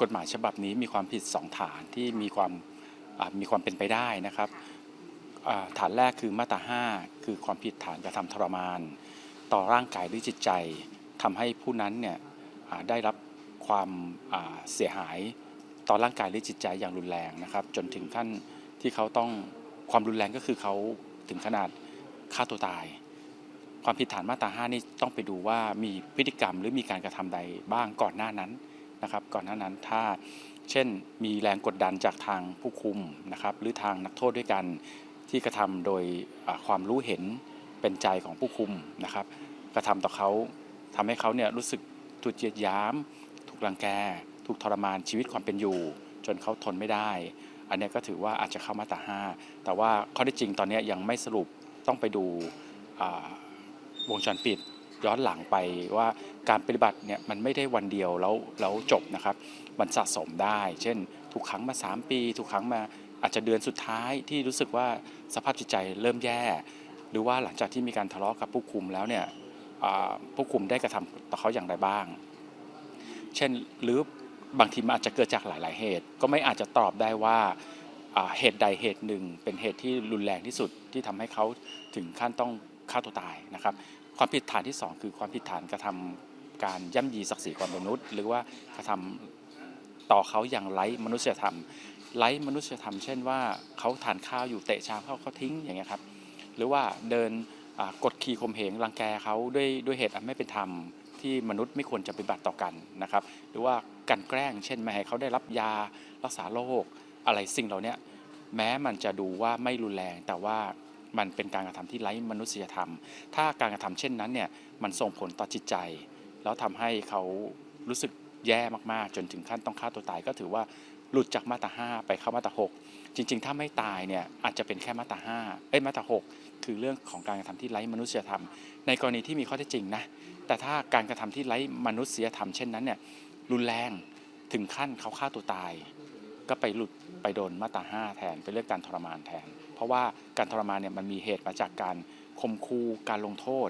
กฎหมายฉบับนี้มีความผิด 2 ฐานที่มีความมีความเป็นไปได้นะครับฐานแรกคือมาตรา 5 คือความผิดฐานกระทำทรมาน ต่อร่างกายหรือจิตใจทำให้ผู้นั้นเนี่ยได้รับความเสียหายต่อร่างกายหรือจิตใจอย่างรุนแรงนะครับ จนถึงขั้นที่เขาต้องความรุนแรงก็คือเขาถึงขนาดฆ่าตัวตาย ความผิดฐานมาตรา 5 นี่ต้องไปดูว่ามีพฤติกรรมหรือมีการกระทำใดบ้างก่อนหน้านั้น นะครับก่อนหน้านั้นถ้าเช่นมีแรงกดดันจากทางผู้คุมนะครับหรือทางนักโทษด้วยกันที่กระทำโดยความรู้เห็นเป็นใจของผู้คุมนะครับ กระทำต่อเขาทำให้เขาเนี่ยรู้สึกถูกเหยียดยามถูกรังแก ถูกทรมานชีวิตความเป็นอยู่ จนเขาทนไม่ได้ อันนี้ก็ถือว่าอาจจะเข้ามาตราห้าแต่ว่าข้อที่จริงตอนนี้ยังไม่สรุปต้องไปดูวงจรปิด ย้อนหลังไปว่าการปฏิบัติเนี่ยมันไม่ได้วันเดียวแล้วแล้วจบนะครับ มันสะสมได้ เช่น ทุกครั้งมา 3 ปี ทุกครั้งมาอาจจะเดือนสุดท้ายที่รู้สึกว่าสภาพจิตใจเริ่มแย่ หรือว่าหลังจากที่มีการทะเลาะกับผู้คุมแล้วเนี่ยผู้คุมได้กระทำต่อเขาอย่างไรบ้าง เช่นหรือบางทีมันอาจจะเกิดจากหลาย ๆ เหตุ ก็ไม่อาจจะตอบได้ว่าอ่าเหตุใดเหตุหนึ่ง เป็นเหตุที่รุนแรงที่สุดที่ทำให้เขาถึงขั้นต้อง ฆ่าตัวตายนะครับ ความผิดฐานที่ 2 คือความผิดฐานกระทำการย่ำยีศักดิ์ศรีความมนุษย์ หรือว่ากระทำต่อเขาอย่างไร้มนุษยธรรมไร้มนุษยธรรม เช่นว่าเขาทานข้าวอยู่เตะชามเขาเขาทิ้งอย่างเงี้ยครับหรือว่าเดินกดขี่ข่มเหงรังแกเขาด้วยด้วยเหตุอันไม่เป็นธรรมที่มนุษย์ไม่ควรจะปฏิบัติต่อกันนะครับ หรือว่ากลันแกล้ง เช่นไม่ให้เขาได้รับยารักษาโรคอะไรสิ่งเหล่านี้แม้มันจะดูว่าไม่รุนแรงแต่ว่า มันเป็นการกระทำที่ไร้มนุษยธรรม ถ้าการกระทำเช่นนั้นเนี่ยมันส่งผลต่อจิตใจ แล้วทำให้เขารู้สึกแย่มากๆ จนถึงขั้นต้องฆ่าตัวตายก็ถือว่าหลุดจากมาตราห้าไปเข้ามาตราหกจริง ๆ ถ้าไม่ตายเนี่ยอาจจะเป็นแค่มาตราห้าเอ้ยมาตราหกคือเรื่องของการกระทำที่ไร้มนุษยธรรม ในกรณีที่มีข้อเท็จจริงนะ แต่ถ้าการกระทำที่ไร้มนุษยธรรมเช่นนั้นเนี่ยรุนแรงถึงขั้นเขาฆ่าตัวตาย ก็ไปหลุดไปโดนมาตราห้าแทน ไปเลือกการทรมานแทน เพราะว่าการทรมานเนี่ยมันมีเหตุมาจากการข่มขู่การลงโทษ